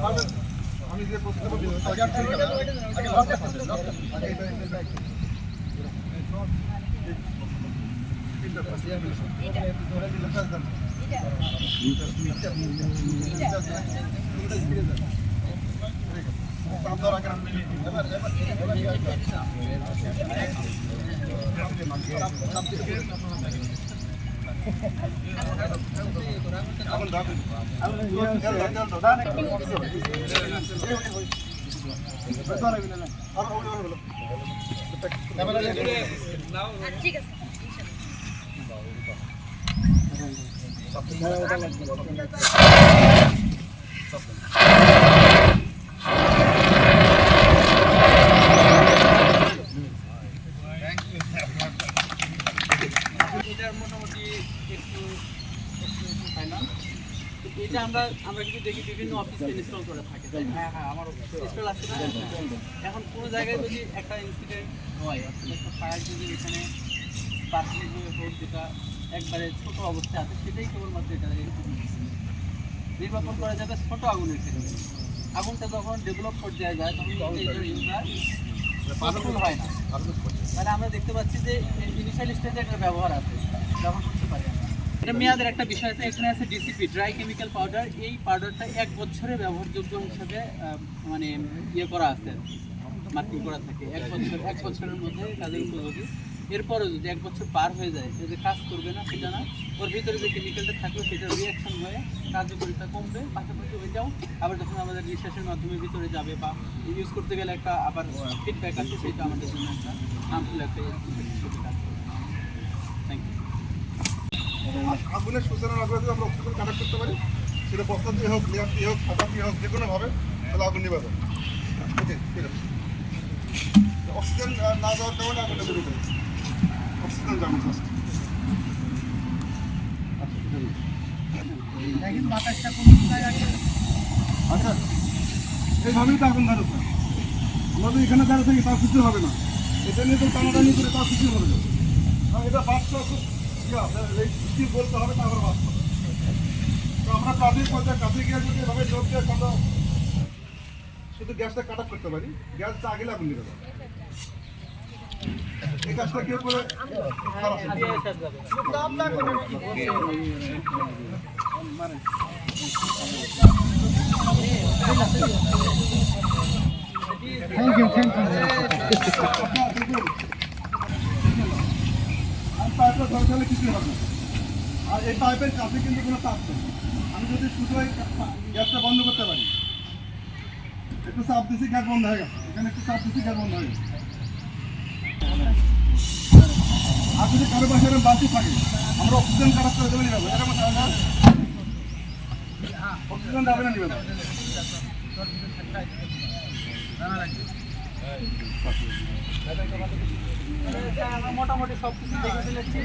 Gracias. ঠিক মোটামুটি একটু একটু হয় না এটা আমরা আমরা কিন্তু দেখি বিভিন্ন অফিসে ইনস্টল করে থাকে হ্যাঁ হ্যাঁ আমার ইনস্টল আছে না? এখন কোনো জায়গায় যদি একটা ইনসিডেন্ট হয় অর্থাৎ একটা ফায়ার যদি এখানে যেটা একবারে ছোট অবস্থায় আছে সেটাই কেবলমাত্র এটা নির্বাপন করা যাবে ছোট আগুনের ক্ষেত্রে আগুনটা যখন ডেভেলপ পর্যায়ে যায় তখন কিন্তু এটার ইউজার পাওয়ারফুল হয় না। মানে আমরা দেখতে পাচ্ছি যে ইনিশিয়াল স্টেজে একটা ব্যবহার আছে ব্যবহার করতে পারি আমরা। এটা মেয়াদের একটা বিষয় আছে, এখানে আছে ডিসিপি ড্রাই কেমিক্যাল পাউডার এই পাউডারটা এক বছরে ব্যবহারযোগ্য হিসেবে মানে ইয়ে করা আছে মার্কিং করা থাকে। এক বছর, এক বছরের মধ্যে কাজের উপযোগী। এরপরে যদি এক বছর পার হয়ে যায় যে কাজ করবে না, সেটা না, ওর ভিতরে যে কেমিক্যালটা থাকবে, সেটা রিয়াকশন হয়ে কার্যকরিতা কমবে, পাশাপাশি ওইটাও আবার যখন আমাদের রিসার্চের মাধ্যমে ভিতরে যাবে বা ইউজ করতে গেলে একটা আবার ফিডব্যাক আছে সেটা আমাদের জন্য একটা হার্মফুল একটা আগুনের সূচনার আগে যদি আমরা অক্সিজেন কানেক্ট করতে পারি। সেটা বস্তা দিয়ে হোক লেয়ার দিয়ে হোক খাতা দিয়ে হোক যে কোনোভাবে তাহলে আগুন নিবে ওকে ঠিক আছে। অক্সিজেন না যাওয়ার কারণে আগুনটা বেরোবে অক্সিজেন যাবে ফার্স্ট আচ্ছা এইভাবেই তো আগুন ধরে। তো এখানে থাকি তার কিছু হবে না। এটা নিয়ে তো টানাটানি করে তার কিছু হবে। না কারণ এটা বাচ্চা খুব ইয়া, এই কি বলতে হবে বাচ্চা তো আমরা প্রাথমিক পর্যায়ে কাছে গিয়ে যদি এভাবে যোগ দিয়ে আমরা শুধু গ্যাসটা কাট করতে পারি গ্যাসটা আগে লাগুন দিতে পারি এই কাজটা কেউ করে আর দরকারে কিছু হবে আর এই পাইপের কাছে কিন্তু কোনো তাপ নেই। আমি যদি শুধু গ্যাসটা বন্ধ করতে পারি, একটু চাপ দিছি, গ্যাস বন্ধ হয়ে গেছে। এখানে একটু চাপ দিছি, গ্যাস বন্ধ হয়ে গেছে। আর কারও পাশে এরকম থাকে, আমরা অক্সিজেন কাটার করে দেবেন এরকম এরকম অক্সিজেন যাবে না। নিবে না মোটামুটি সব কিছু দেখে ফেলেছি।